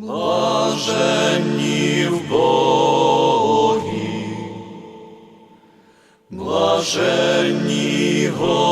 Блаженні в Богі, блаженні Господі.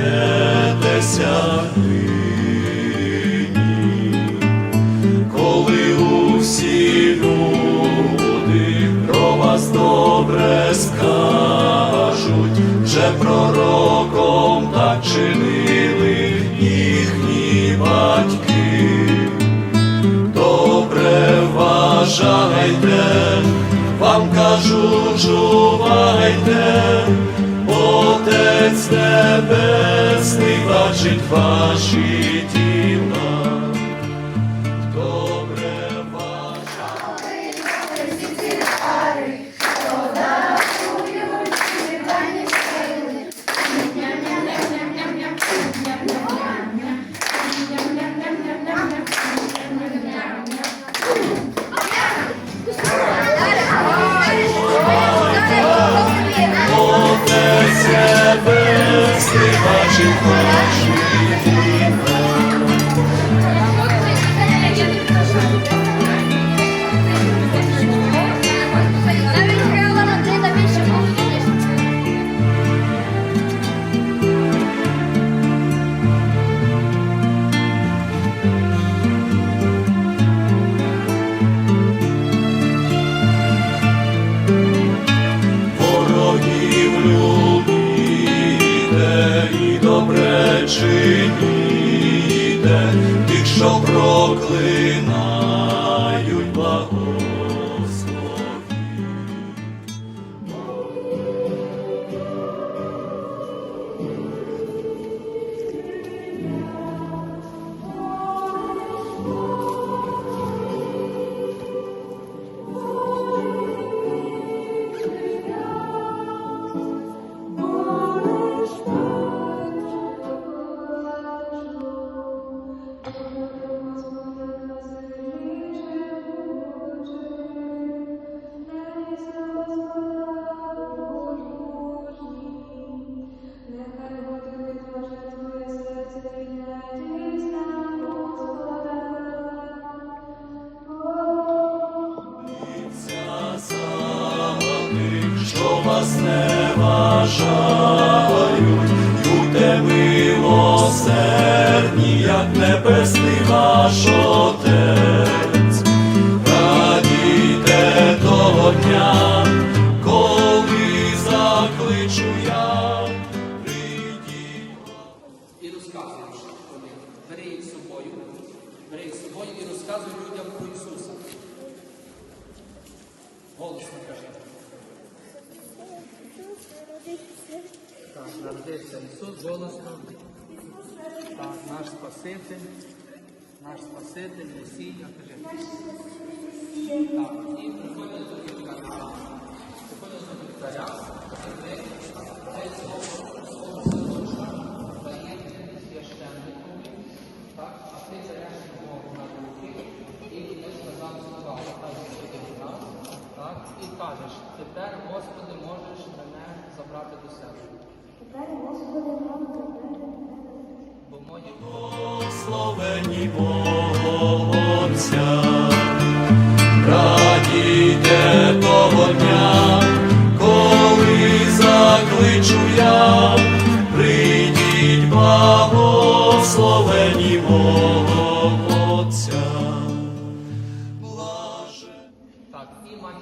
смієтеся коли у люди про вас добре скажуть, вже пророком так їхні батьки, добре вважайте, вам кажу, жувайте. Небесний бачить ваші.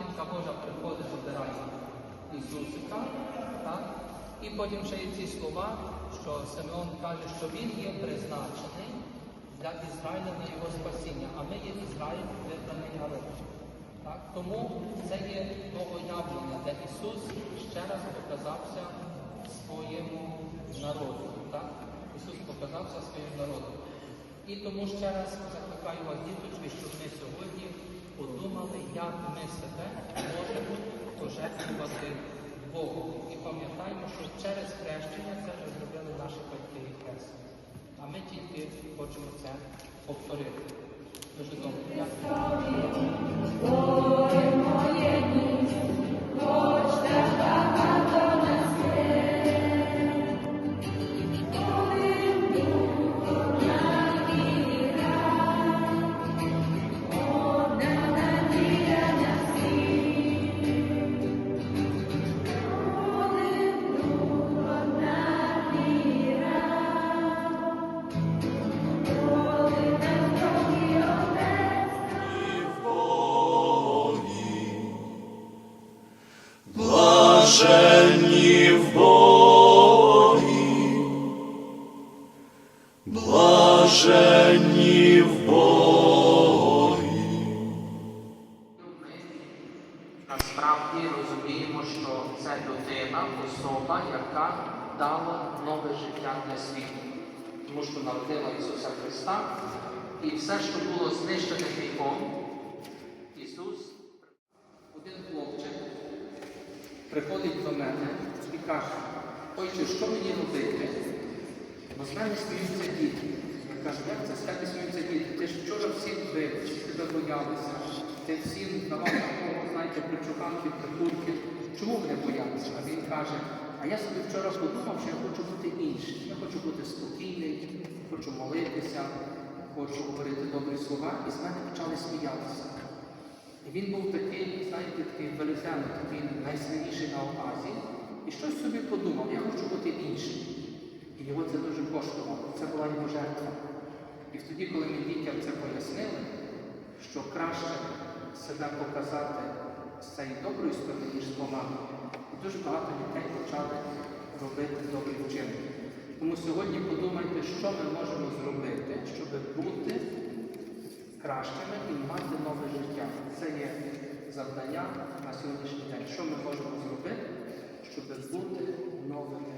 Матінка Божа приходить, забирає Ісусика, так? І потім ще є ці слова, що Симеон каже, що він є призначений для Ізраїля на його спасіння, а ми є Ізраїль вибраний народ. Так? Тому це є то уявлення, де Ісус ще раз показався своєму народу. Так? Ісус показався своєму народу. І тому ще раз закликаю вас, діточки, щоб ми сьогодні подумали, як ми себе можемо пожертвувати Богу. І пам'ятаємо, що через хрещення це вже зробили наші батьки і хресні. А ми тільки хочемо це повторити. Дуже добре. Блаженні в Богі. Насправді розуміємо, що це людина, особа, яка дала нове життя для світу. Тому що народила Ісуса Христа, і все, що було знищене гріхом, приходить до мене і каже, Отче, що мені робити? Бо з мене сміються діти. Я кажу, як це з сміються діти? Ти ж вчора всіх бив, всі тебе боялися. Ти всім давав такого, знаєте, причуханки, притулки. Чому вони боялися? А він каже, а я собі вчора подумав, що я хочу бути іншим. Я хочу бути спокійний, хочу молитися, хочу говорити добрі слова, і з мене почали сміятися. І він був такий, знаєте, такий велетяний, такий найсильніший на оказі. І щось собі подумав, я хочу бути іншим. І його це дуже коштувало. Це була його жертва. І тоді, коли ми дітям це пояснили, що краще себе показати з цієї доброї сторони, ніж з поганої. Дуже багато дітей почали робити добрі вчинки. Тому сьогодні подумайте, що ми можемо зробити, щоб бути кращими і мати нове життя. Це є завдання на сьогоднішній день. Що ми можемо зробити, щоб бути новими?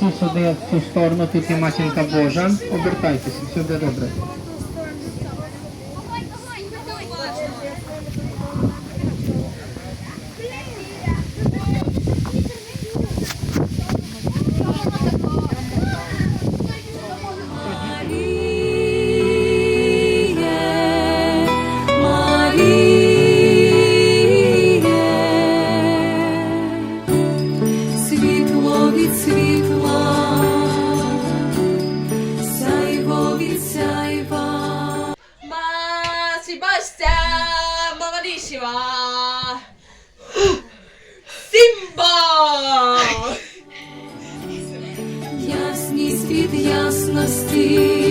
сюди, в цю сторону, тут є матінка Божа. Обертайтеся, буде добре. trust.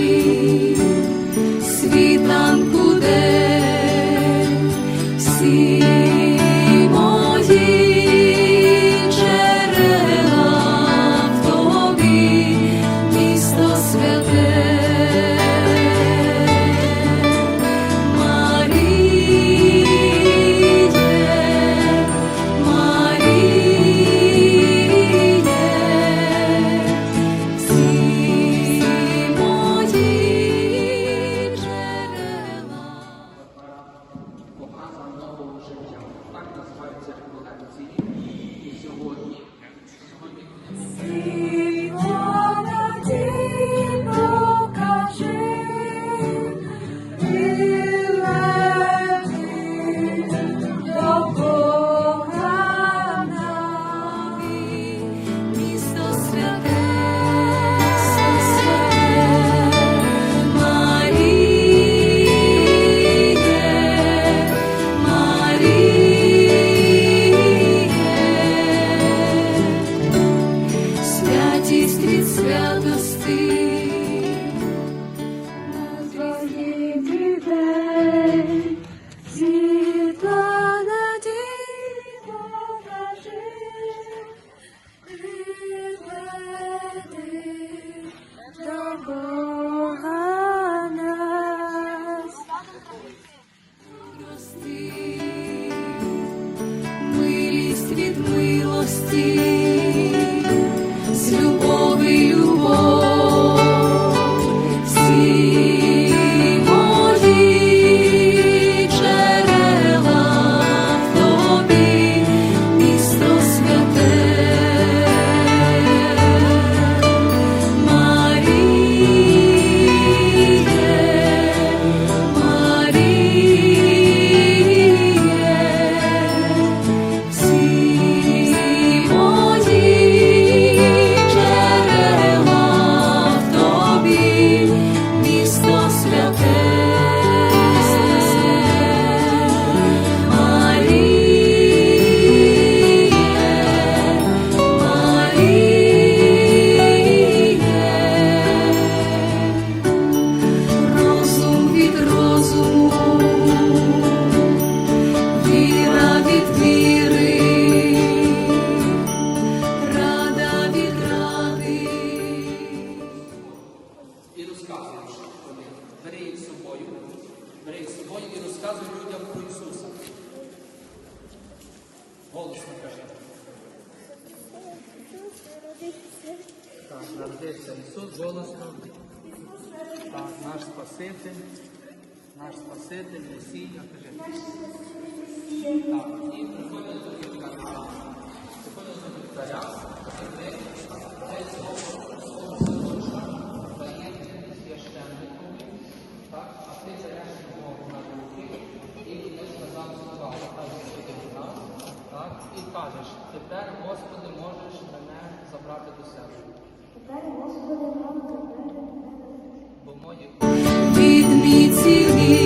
І кажеш, тепер, Господи, можеш мене забрати до себе. Тепер, Господи, мене забрати до себе. Бо мої... Від мій цілі.